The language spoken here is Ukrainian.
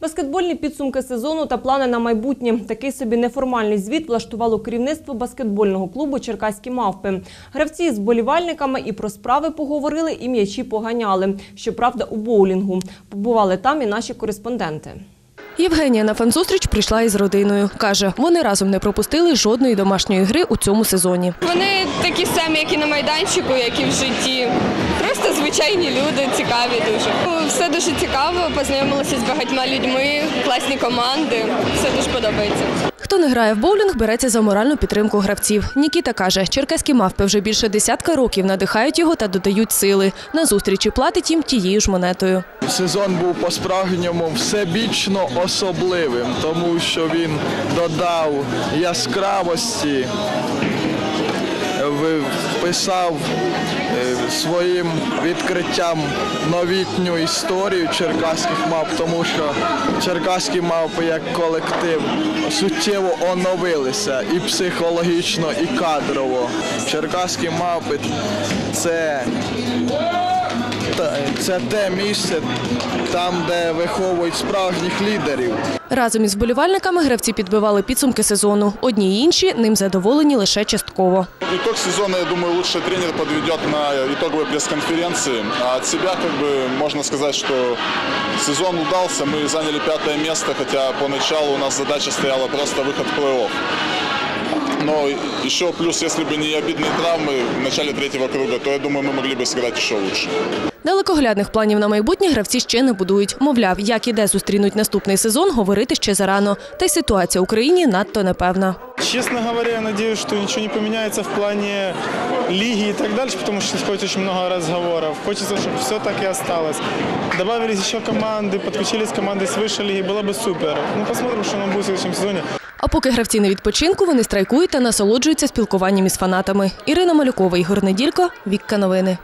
Баскетбольні підсумки сезону та плани на майбутнє. Такий собі неформальний звіт влаштувало керівництво баскетбольного клубу Черкаські мавпи. Гравці з болівальниками і про справи поговорили, і м'ячі поганяли. Щоправда, у боулінгу. Побували там і наші кореспонденти. Євгенія на фан-зустріч прийшла із родиною. Каже, вони разом не пропустили жодної домашньої гри у цьому сезоні. Вони такі самі, як і на майданчику, як і в житті. Звичайні люди, цікаві дуже. Ну, Все дуже цікаво, познайомилися з багатьма людьми, класні команди. Все дуже подобається. Хто не грає в боулінг, береться за моральну підтримку гравців. Нікіта каже, черкаські мавпи вже більше десятка років надихають його та додають сили. На зустрічі платить їм тією ж монетою. Сезон був по-справжньому всебічно особливим, тому що він додав яскравості, вписав е, своїм відкриттям новітню історію черкаських мав, тому що черкаські мавпи як колектив суттєво оновилися і психологічно, і кадрово. Черкаські мавпи це це те місце, там, де виховують справжніх лідерів. Разом із вболівальниками гравці підбивали підсумки сезону. Одні й інші ним задоволені лише частково. Итог сезона, я думаю, лучший тренер подведет на итоговой пресс-конференции. А от себя, как бы, можно сказать, что сезон удался. Мы заняли пятое место, хотя поначалу у нас задача стояла просто выход в плей-офф. Но еще плюс, если бы не обидные травмы в начале третьего круга, то я думаю, мы могли бы сыграть еще лучше. Далекоглядних планів на майбутнє гравці ще не будують. Мовляв, як і де зустрінуть наступний сезон, говорити ще зарано. Та й ситуація в Україні надто непевна. Честно говоря, я надеюсь, что ничего не поменяется в плане лиги и так дальше, потому что исходит очень много разговоров. Хочется, чтобы все так и осталось. Добавились еще команды, подключились команды с высшей лиги, было бы супер. Ну, посмотрим, что нам будет в следующем сезоне. А поки гравці на відпочинку, вони страйкують та насолоджуються спілкуванням із фанатами. Ірина Малюкова, Ігор Неділько, Вікка Новини.